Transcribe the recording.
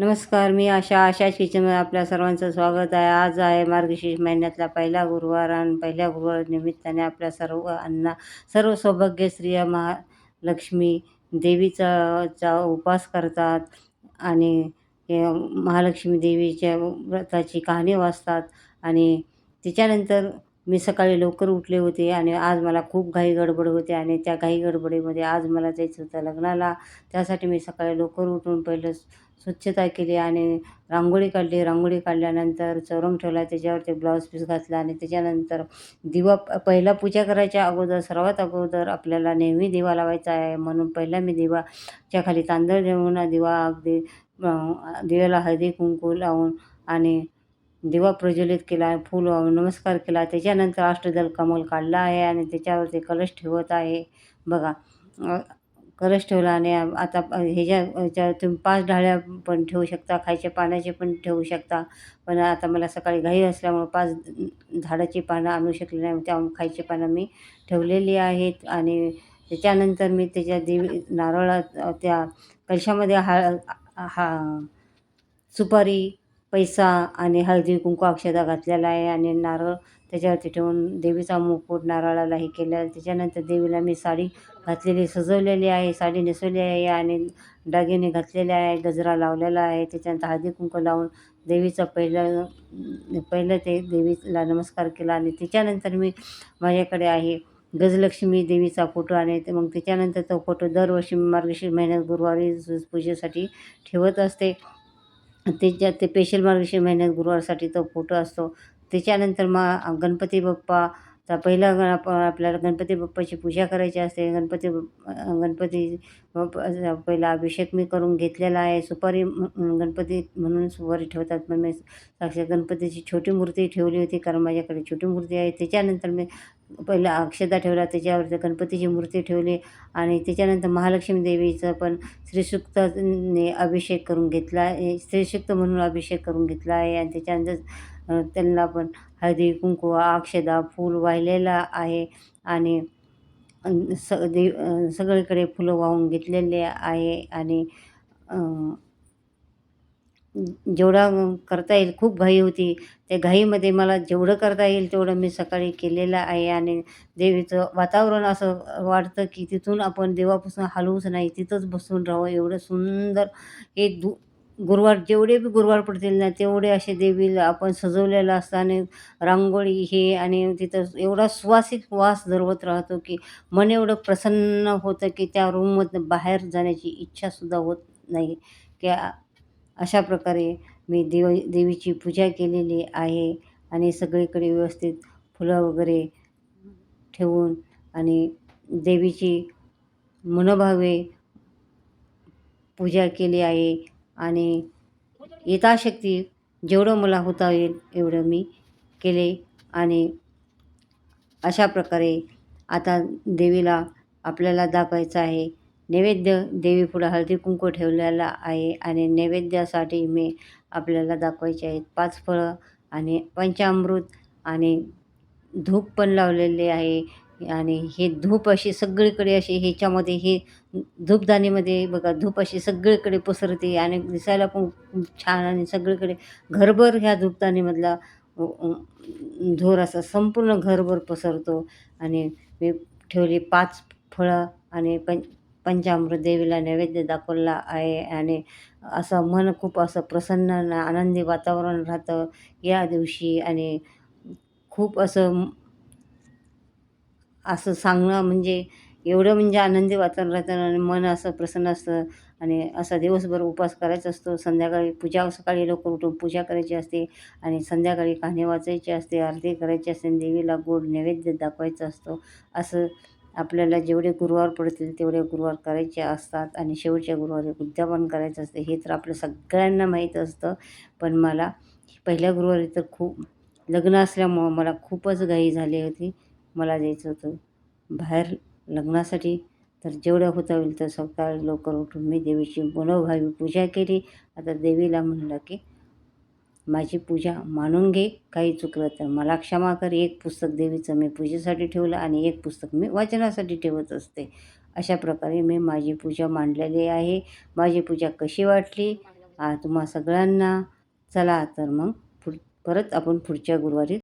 नमस्कार मी आशा. आशाच किचनमध्ये आपल्या सर्वांचं स्वागत आहे. आज आहे मार्गशीर्ष महिन्यातला पहिला गुरुवार आणि पहिल्या गुरुवार निमित्ताने आपल्या सर्व अन्ना सर्व सौभाग्य स्त्रिया महालक्ष्मी देवीचा चा उपास करतात आणि महालक्ष्मी देवीच्या व्रताची कहाणी वाचतात आणि तिच्यानंतर मी सकाळी लवकर उठले होते आणि आज मला खूप घाई गडबड होते आणि त्या घाई गडबडीमध्ये आज मला जायचं होतं लग्नाला. त्यासाठी मी सकाळी लवकर उठून पहिलं स्वच्छता केली आणि रांगोळी काढली. रांगोळी काढल्यानंतर चौरंग ठेवला. त्याच्यावरती ब्लाऊज पीस घातला आणि त्याच्यानंतर दिवा पहिला पूजा करायच्या अगोदर सर्वात अगोदर आपल्याला नेहमी दिवा लावायचा आहे. म्हणून पहिला मी दिवाच्या खाली तांदळ देऊन दिवा अगदी दिव्याला हळदी कुंकू लावून आणि दिवा प्रज्वलित केला फूल नमस्कार केला. त्याच्यानंतर अष्टदल कमल काढला आहे आणि त्याच्यावरती कलश ठेवत आहे. बघा कलश ठेवला आणि आता ह्याच्या ह्याच्या तुम्ही पाच ढाळ्या पण ठेवू शकता खायच्या पाण्याचे पण ठेवू शकता. पण आता मला सकाळी घाई असल्यामुळं पाच झाडाची पानं आणू शकले नाही. त्यामुळे खायची पानं मी ठेवलेली आहेत आणि त्याच्यानंतर मी त्याच्या देवी नारळात त्या कलशामध्ये हा हा सुपारी पैसा आणि हळदी कुंकू अक्षता घातलेला आहे आणि नारळ त्याच्यावरती ठेवून देवीचा मुकुट नारळाला हे केलं. त्याच्यानंतर देवीला मी साडी घातलेली सजवलेली आहे. साडी नेसवली आहे आणि दागिने घातलेले आहे गजरा लावलेला आहे. त्याच्यानंतर हळदी कुंकू लावून देवीचं पहिलं पहिलं ते देवीला नमस्कार केला आणि त्याच्यानंतर मी माझ्याकडे आहे गजलक्ष्मी देवीचा फोटो आणि मग त्याच्यानंतर तो फोटो दरवर्षी मार्गशीर महिन्यात गुरुवारी पूजेसाठी ठेवत असते. त्याच्यात ते पेशल मार्गशीर महिन्यात गुरुवारसाठी तो फोटो असतो. त्याच्यानंतर मग गणपती बाप्पा तर पहिला गण आप आपल्याला गणपती बाप्पाची पूजा करायची असते. गणपती गणपती बाप्पा पहिला अभिषेक मी करून घेतलेला आहे. सुपारी गणपती म्हणून सुपारी ठेवतात. पण मी साक्षात गणपतीची छोटी मूर्ती ठेवली होती कारण माझ्याकडे छोटी मूर्ती आहे. त्याच्यानंतर मी पहिला अक्षदा ठेवला. त्याच्यावरती गणपतीची मूर्ती ठेवली आणि त्याच्यानंतर महालक्ष्मी देवीचं पण श्रीसुक्तने अभिषेक करून घेतला श्रीसुक्त म्हणून अभिषेक करून घेतला आहे. आणि त्याच्यानंतर त्यांना पण हळदी कुंकू अक्षदा फूल वाहिलेला आहे आणि स दे सगळीकडे फुलं वाहून घेतलेले आहे आणि जेवढा करता येईल खूप घाई होती. त्या घाईमध्ये मला जेवढं करता येईल तेवढं मी सकाळी केलेलं आहे आणि देवीचं वातावरण असं वाटतं की तिथून आपण देवापासून हलवूच नाही तिथंच बसून राहावं. एवढं सुंदर हे दु गुरुवार जेवढे बी गुरुवार पडतील ना तेवढे असे देवीला आपण सजवलेलं असतं आणि रांगोळी हे आणि तिथं एवढा सुवासिक वास धरवत राहतो की मन एवढं प्रसन्न होतं की त्या रूममधनं बाहेर जाण्याची इच्छासुद्धा होत नाही. की अशा प्रकारे मी देव देवीची पूजा केलेली आहे आणि सगळीकडे व्यवस्थित फुलं वगैरे ठेवून आणि देवीची मनोभावे पूजा केली आहे. आणि यथाशक्ती जेवढं मला होता येईल एवढं मी केले. आणि अशा प्रकारे आता देवीला आपल्याला दाखवायचं आहे. नैवेद्य देवीपुढं हळदी कुंकू ठेवलेला आहे आणि नैवेद्यासाठी मी आपल्याला दाखवायचे आहेत. पाच फळं आणि पंचामृत आणि धूप पण लावलेले आहे. आणि हे धूप अशी सगळीकडे अशी ह्याच्यामध्ये हे धूपदानीमध्ये बघा धूप अशी सगळीकडे पसरते आणि दिसायला पण छान आणि सगळीकडे घरभर ह्या धूपदानीमधला धूर असा संपूर्ण घरभर पसरतो. आणि मी ठेवली पाच फळं आणि पं पंचामृत देवीला नैवेद्य दाखवला आहे. आणि असं मन खूप असं प्रसन्न आनंदी वातावरण राहतं या दिवशी. आणि खूप असं असं सांगणं म्हणजे एवढं म्हणजे आनंदी वातावरण राहतं आणि मन असं प्रसन्न असतं. आणि असा दिवसभर उपवास करायचा असतो. संध्याकाळी पूजा सकाळी लवकर उठून पूजा करायची असते. आणि संध्याकाळी कहाणी वाचायची असते आरती करायची असते देवीला गोड नैवेद्य दाखवायचा असतो. असं आपल्याला जेवढे गुरुवार पडतील तेवढे गुरुवार करायचे असतात. आणि शेवटच्या गुरुवारी उद्यापन करायचं असते. हे तर आपल्या सगळ्यांना माहीत असतं. पण मला पहिल्या गुरुवारी तर खूप लग्न असल्यामुळं मला खूपच घाई झाली होती. मला जायचं होतं. बाहेर लग्नासाठी तर जेवढं होता होईल तर सकाळी लवकर उठून मी देवीची मनोभावी पूजा केली. आता देवीला म्हणलं की माझी पूजा मानून घे. काही चुकलं तर मला क्षमा कर. एक पुस्तक देवीचं मी पूजेसाठी ठेवलं आणि एक पुस्तक मी वाचनासाठी ठेवत असते. अशा प्रकारे मी माझी पूजा मांडलेली आहे. माझी पूजा कशी वाटली? तुम्हा सगळ्यांना चला तर मग पुढ परत आपण पुढच्या गुरुवारी